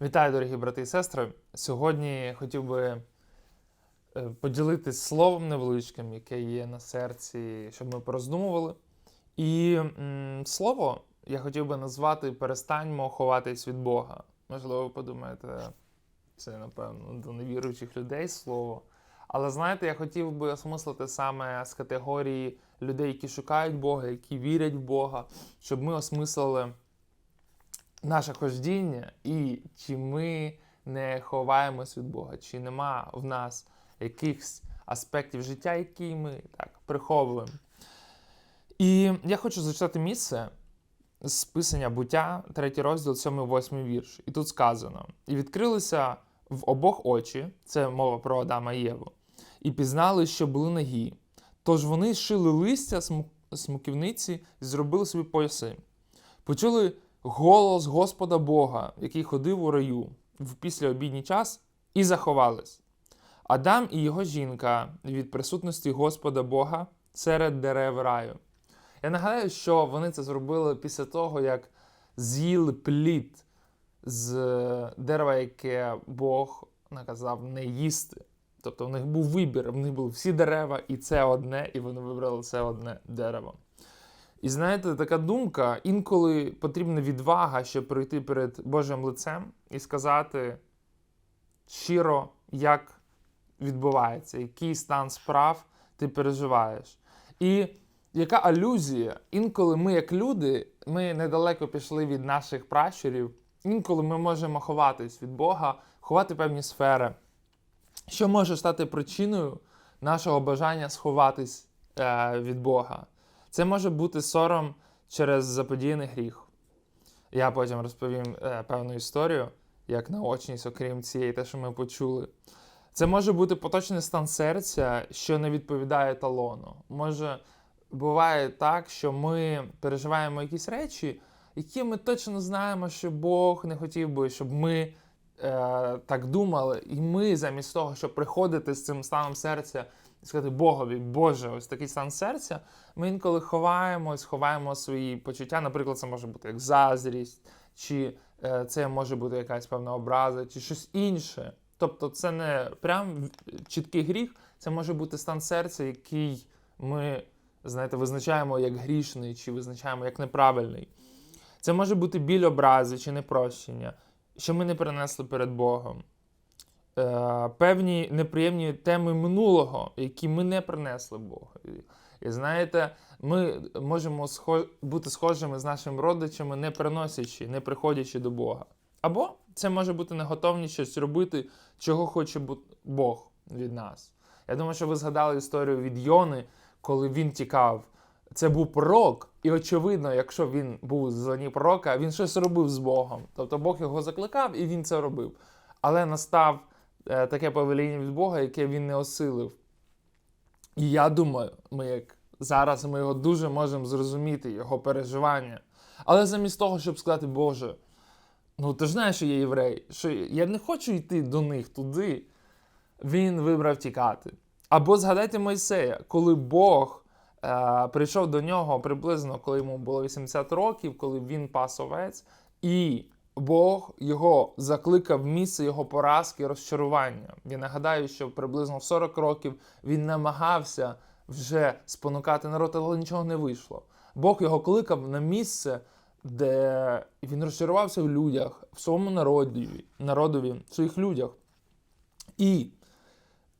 Вітаю, дорогі брати і сестри. Сьогодні хотів би е, поділитись словом невеличким, яке є на серці, щоб ми пороздумували. І м, слово я хотів би назвати Перестаньмо ховатись від Бога. Можливо, ви подумаєте, це, напевно, до невіруючих людей слово. Але знаєте, я хотів би осмислити саме з категорії людей, які шукають Бога, які вірять в Бога, щоб ми осмислили наше хождіння і чи ми не ховаємось від Бога, чи нема в нас якихось аспектів життя, які ми так приховуємо. І я хочу зачитати місце з писання буття, третій розділ, 7-8 вірш. І тут сказано: І відкрилися в обох очі, це мова про Адама і Єву, і пізнали, що були нагі. Тож вони шили листя смоківниці і зробили собі пояси. Почули голос Господа Бога, який ходив у раю в післяобідній час, і заховались. Адам і його жінка від присутності Господа Бога серед дерев раю. Я нагадаю, що вони це зробили після того, як з'їли плід з дерева, яке Бог наказав не їсти. Тобто в них був вибір, в них були всі дерева, і це одне, і вони вибрали це одне дерево. І знаєте, така думка, інколи потрібна відвага, щоб прийти перед Божим лицем і сказати щиро, як відбувається, який стан справ ти переживаєш. І яка алюзія? Інколи ми, як люди, ми недалеко пішли від наших пращурів, інколи ми можемо ховатись від Бога, ховати певні сфери, що може стати причиною нашого бажання сховатись е, від Бога. Це може бути сором через заподіяний гріх. Я потім розповім е, певну історію, як наочність, окрім цієї, те, що ми почули. Це може бути поточний стан серця, що не відповідає талону. Може, буває так, що ми переживаємо якісь речі, які ми точно знаємо, що Бог не хотів би, щоб ми е, так думали. І ми, замість того, щоб приходити з цим станом серця сказати Богові, Боже, ось такий стан серця, ми інколи ховаємось, ховаємо свої почуття. Наприклад, це може бути як заздрість, чи е, це може бути якась певна образа, чи щось інше. Тобто, це не прям чіткий гріх, це може бути стан серця, який ми, знаєте, визначаємо як грішний, чи визначаємо як неправильний. Це може бути біль образи чи непрощення, що ми не перенесли перед Богом. Е, певні неприємні теми минулого, які ми не принесли Богу. І знаєте, ми можемо бути схожими з нашими родичами, не приносячи, не приходячи до Бога. Або це може бути неготовність щось робити, чого хоче Бог від нас. Я думаю, що ви згадали історію від Йони, коли він тікав. Це був пророк, і очевидно, якщо він був в зоні пророка, він щось робив з Богом. Тобто Бог його закликав і він це робив. Але настав таке повеління від Бога, яке він не осилив. І я думаю, ми як зараз ми його дуже можемо зрозуміти, його переживання. Але замість того, щоб сказати, Боже, ну ти ж знаєш, що є єврей, що я не хочу йти до них туди, він вибрав тікати. Або згадайте Мойсея, коли Бог е, прийшов до нього приблизно, коли йому було 80 років, коли він пас овець, і Бог його закликав в місце його поразки, і розчарування. Я нагадаю, що приблизно в 40 років він намагався вже спонукати народ, але нічого не вийшло. Бог його кликав на місце, де він розчарувався в людях, в своєму народові, народові в своїх людях. І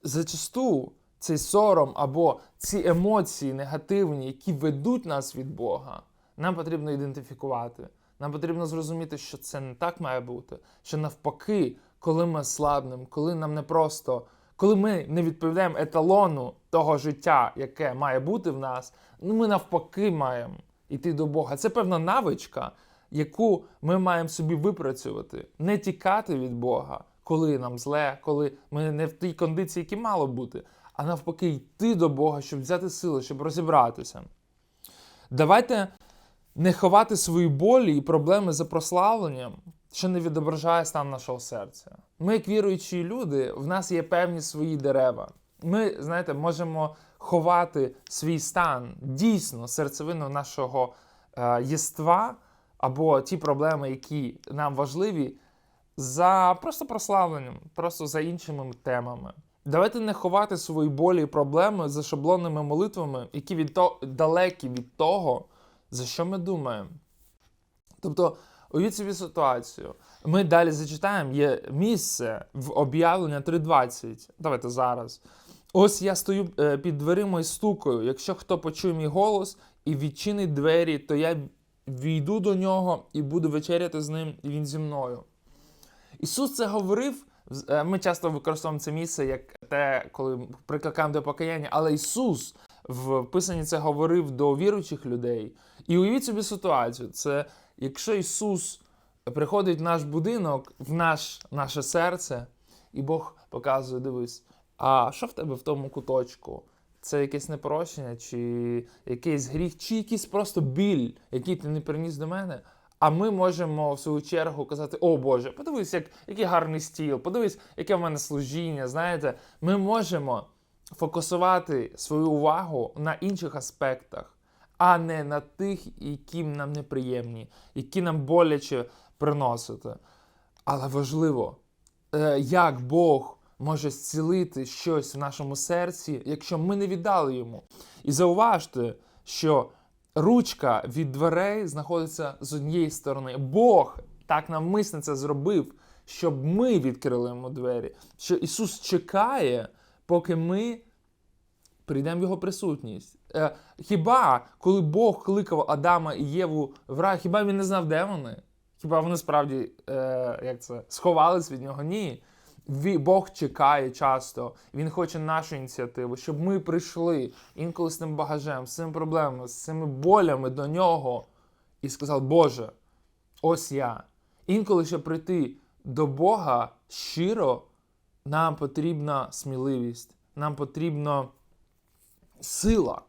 зачасту цей сором або ці емоції негативні, які ведуть нас від Бога, нам потрібно ідентифікувати. Нам потрібно зрозуміти, що це не так має бути. Що навпаки, коли ми слабнемо, коли нам не просто, коли ми не відповідаємо еталону того життя, яке має бути в нас, ну ми навпаки маємо йти до Бога. Це певна навичка, яку ми маємо собі випрацювати, не тікати від Бога, коли нам зле, коли ми не в тій кондиції, які мало бути, а навпаки, йти до Бога, щоб взяти сили, щоб розібратися. Давайте не ховати свої болі і проблеми за прославленням, що не відображає стан нашого серця. Ми, як віруючі люди, в нас є певні свої дерева. Ми, знаєте, можемо ховати свій стан дійсно серцевину нашого е, єства або ті проблеми, які нам важливі, за просто прославленням, просто за іншими темами. Давайте не ховати свої болі і проблеми за шаблонними молитвами, які від то, далекі від того, за що ми думаємо. Тобто, уявіть собі ситуацію. Ми далі зачитаємо, є місце в об'явлення 3.20. Давайте зараз. Ось я стою е, під дверима і стукаю. Якщо хто почує мій голос і відчинить двері, то я війду до нього і буду вечеряти з ним, і він зі мною. Ісус це говорив. е, Ми часто використовуємо це місце як те, коли прикликаємо до покаяння, але Ісус в Писанні це говорив до віруючих людей. І уявіть собі ситуацію: це якщо Ісус приходить в наш будинок, в наш, наше серце, і Бог показує: дивись, а що в тебе в тому куточку? Це якесь непрощення, чи якийсь гріх, чи якийсь просто біль, який ти не приніс до мене. А ми можемо в свою чергу казати: О Боже, подивись, як, який гарний стіл, подивись, яке в мене служіння. Знаєте, ми можемо фокусувати свою увагу на інших аспектах, а не на тих, які нам неприємні, які нам боляче приносити. Але важливо, е, як Бог може зцілити щось в нашому серці, якщо ми не віддали йому. І зауважте, що ручка від дверей знаходиться з однієї сторони. Бог так навмисно це зробив, щоб ми відкрили йому двері. Що Ісус чекає, поки ми прийдемо в його присутність. Е, хіба коли Бог кликав Адама і Єву в рай, хіба він не знав, де вони? Хіба вони справді е, як це, сховались від нього? Ні. Бог чекає часто, Він хоче нашу ініціативу, щоб ми прийшли інколи з тим багажем, з цими проблемами, з цими болями до нього і сказав, Боже, ось я. Інколи, щоб прийти до Бога щиро, нам потрібна сміливість, нам потрібна сила,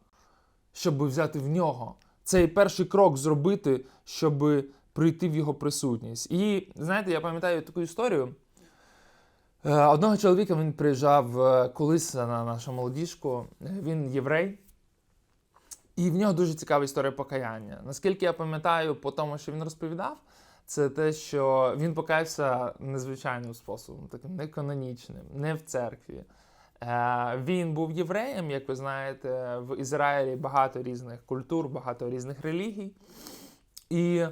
щоб взяти в нього. Цей перший крок зробити, щоб прийти в його присутність. І знаєте, я пам'ятаю таку історію. Е, Одного чоловіка він приїжджав е, колись на нашу молодіжку. Е, Він єврей. І в нього дуже цікава історія покаяння. Наскільки я пам'ятаю, по тому, що він розповідав, це те, що він покаявся незвичайним способом, таким неканонічним, не в церкві. Е, Він був євреєм, як ви знаєте, в Ізраїлі багато різних культур, багато різних релігій. І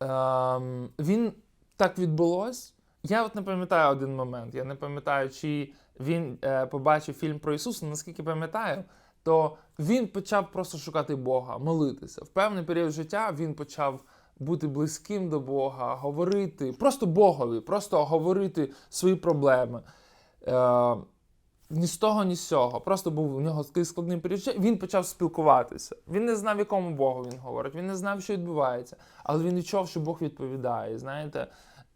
ем, він так відбулось. Я от не пам'ятаю один момент. Я не пам'ятаю, чи він е, побачив фільм про Ісуса. Наскільки пам'ятаю, то він почав просто шукати Бога, молитися. В певний період життя він почав бути близьким до Бога, говорити, просто Богові, просто говорити свої проблеми. Е, ні з того, ні з цього. Просто був у нього такий складний період. Він почав спілкуватися. Він не знав, якому Богу він говорить, він не знав, що відбувається, але він відчув, що Бог відповідає. Знаєте,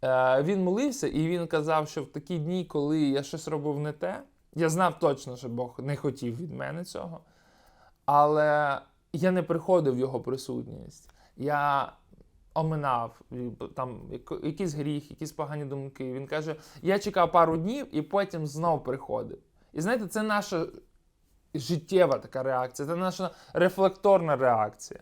Е, він молився і він казав, що в такі дні, коли я щось робив не те, я знав точно, що Бог не хотів від мене цього. Але я не приходив в його присутність. Я оминав там якийсь гріх, якісь погані думки. Він каже: я чекав пару днів і потім знов приходив. І знаєте, це наша життєва така реакція, це наша рефлекторна реакція.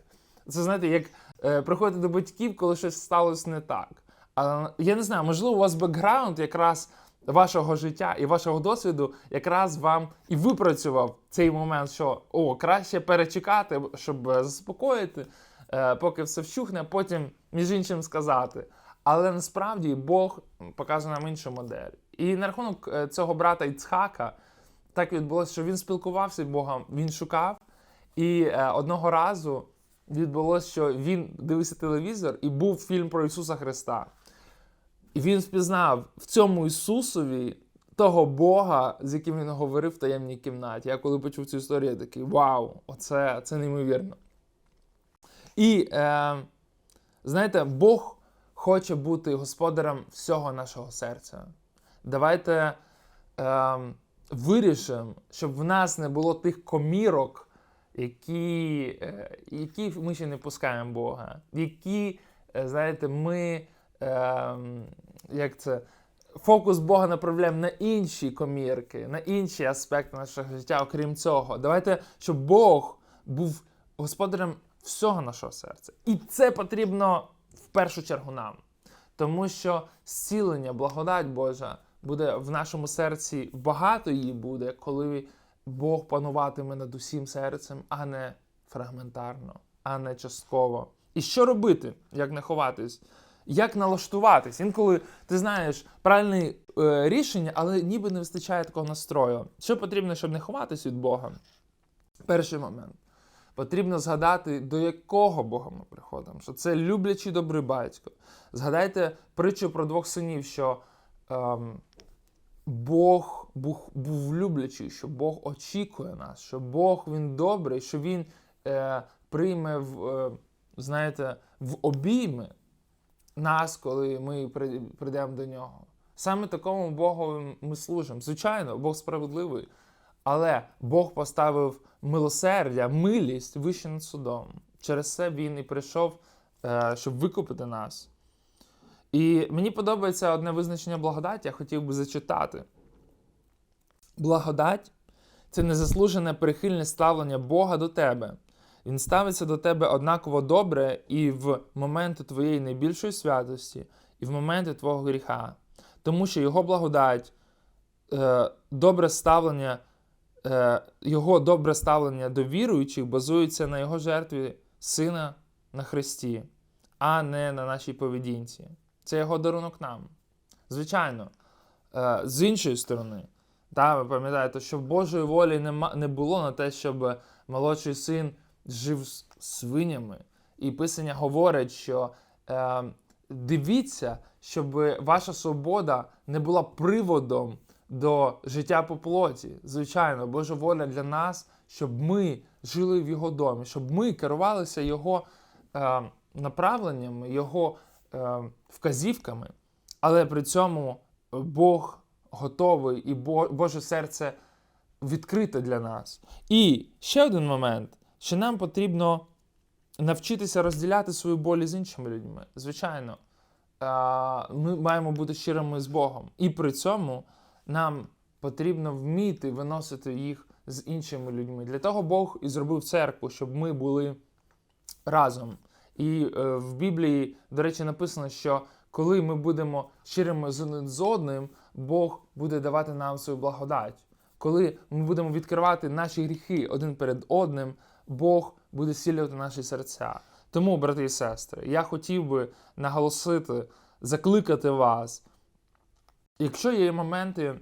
Це знаєте, як е, приходити до батьків, коли щось сталося не так. А, я не знаю, можливо, у вас бекграунд якраз вашого життя і вашого досвіду якраз вам і випрацював цей момент, що о, краще перечекати, щоб е, заспокоїти, е, поки все вщухне, потім між іншим сказати. Але насправді Бог показує нам іншу модель. І на рахунок е, цього брата Іцхака так відбулося, що він спілкувався з Богом, він шукав. І е, одного разу відбулося, що він дивився телевізор і був фільм про Ісуса Христа. І він впізнав в цьому Ісусові того Бога, з яким він говорив в таємній кімнаті. Я коли почув цю історію, я такий вау, оце це неймовірно. І е, знаєте, Бог хоче бути господарем всього нашого серця. Давайте е, вирішимо, щоб в нас не було тих комірок, які, е, які ми ще не пускаємо Бога, які, е, знаєте, ми. Е, як це, фокус Бога направляємо на інші комірки, на інші аспекти нашого життя, окрім цього. Давайте, щоб Бог був господарем всього нашого серця. І це потрібно в першу чергу нам. Тому що зцілення, благодать Божа буде в нашому серці багато її буде, коли Бог пануватиме над усім серцем, а не фрагментарно, а не частково. І що робити, як не ховатись? Як налаштуватись? Інколи ти знаєш правильне е, рішення, але ніби не вистачає такого настрою. Що потрібно, щоб не ховатись від Бога? Перший момент. Потрібно згадати, до якого Бога ми приходимо. Що це люблячий добрий батько. Згадайте притчу про двох синів, що ем, Бог був, був люблячий, що Бог очікує нас, що Бог він добрий, що Він е, прийме в, е, знаєте, в обійми нас, коли ми при- прийдемо до нього. Саме такому Богу ми служимо. Звичайно, Бог справедливий, але Бог поставив милосердя, милість вище над судом. Через це він і прийшов, е, щоб викупити нас. І мені подобається одне визначення благодаті, я хотів би зачитати. Благодать це незаслужене прихильне ставлення Бога до тебе. Він ставиться до тебе однаково добре і в моменти твоєї найбільшої святості, і в моменти твого гріха. Тому що його благодать, е, добре ставлення, е, його добре ставлення до віруючих базується на його жертві Сина на Христі, а не на нашій поведінці. Це його дарунок нам. Звичайно, е, з іншої сторони, та, ви пам'ятаєте, що Божої волі нема, не було на те, щоб молодший син жив з свинями. І Писання говорить, що е, дивіться, щоб ваша свобода не була приводом до життя по плоті. Звичайно, Божа воля для нас, щоб ми жили в Його домі, щоб ми керувалися Його е, направленнями, Його вказівками, але при цьому Бог готовий і Боже серце відкрите для нас. І ще один момент, що нам потрібно навчитися розділяти свою болі з іншими людьми. Звичайно, ми маємо бути щирими з Богом. І при цьому нам потрібно вміти виносити їх з іншими людьми. Для того Бог і зробив церкву, щоб ми були разом. І е, в Біблії, до речі, написано, що коли ми будемо щирими з одним, Бог буде давати нам свою благодать. Коли ми будемо відкривати наші гріхи один перед одним, Бог буде зцілювати наші серця. Тому, брати і сестри, я хотів би наголосити, закликати вас. Якщо є моменти,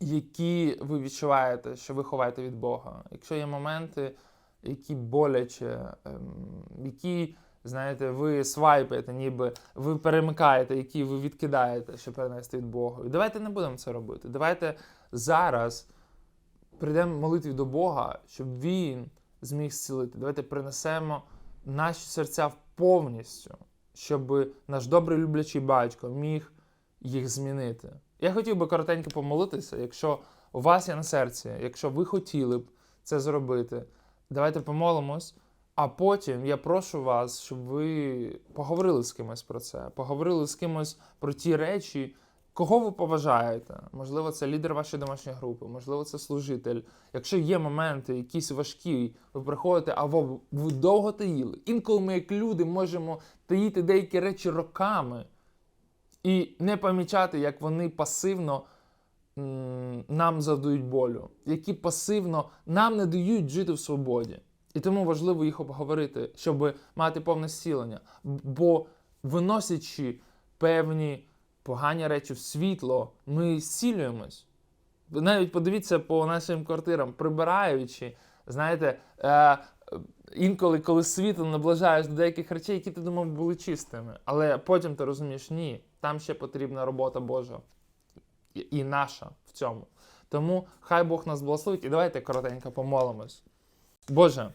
які ви відчуваєте, що ви ховаєте від Бога, якщо є моменти, які боляче, ем, які, знаєте, ви свайпаєте, ніби ви перемикаєте, які ви відкидаєте, щоб перенести від Бога. І давайте не будемо це робити. Давайте зараз прийдемо молитві до Бога, щоб Він зміг зцілити. Давайте принесемо наші серця повністю, щоб наш добрий люблячий батько міг їх змінити. Я хотів би коротенько помолитися, якщо у вас є на серці, якщо ви хотіли б це зробити, давайте помолимось. А потім я прошу вас, щоб ви поговорили з кимось про це, поговорили з кимось про ті речі, кого ви поважаєте. Можливо, це лідер вашої домашньої групи, можливо, це служитель. Якщо є моменти, якісь важкі, ви приходите, а ви, довго таїли. Інколи ми, як люди, можемо таїти деякі речі роками і не помічати, як вони пасивно нам завдають болю, які пасивно нам не дають жити в свободі. І тому важливо їх обговорити, щоб мати повне зцілення. Бо виносячи певні погані речі в світло, ми зцілюємось. Навіть подивіться по нашим квартирам, прибираючи, знаєте, е, інколи, коли світло наближаєш до деяких речей, які ти думав були чистими. Але потім ти розумієш, ні, там ще потрібна робота Божа і, наша в цьому. Тому хай Бог нас благословить, і давайте коротенько помолимось. Боже,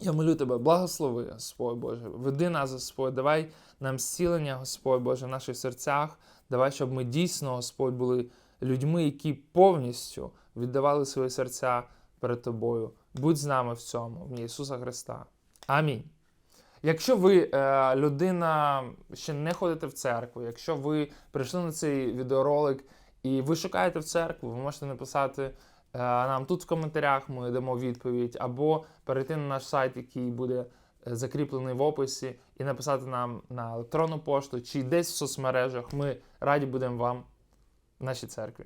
я молю тебе, благослови, Господь Боже, веди нас, Господь, давай нам зцілення, Господь Боже, в наших серцях. Давай, щоб ми дійсно, Господь, були людьми, які повністю віддавали свої серця перед Тобою. Будь з нами в цьому, в Ісуса Христа. Амінь. Якщо ви е, людина ще не ходите в церкву, якщо ви прийшли на цей відеоролик і ви шукаєте в церкву, ви можете написати е, нам тут в коментарях, ми дамо відповідь, або перейти на наш сайт, який буде е, закріплений в описі, і написати нам на електронну пошту чи десь в соцмережах. Ми раді будемо вам в нашій церкві.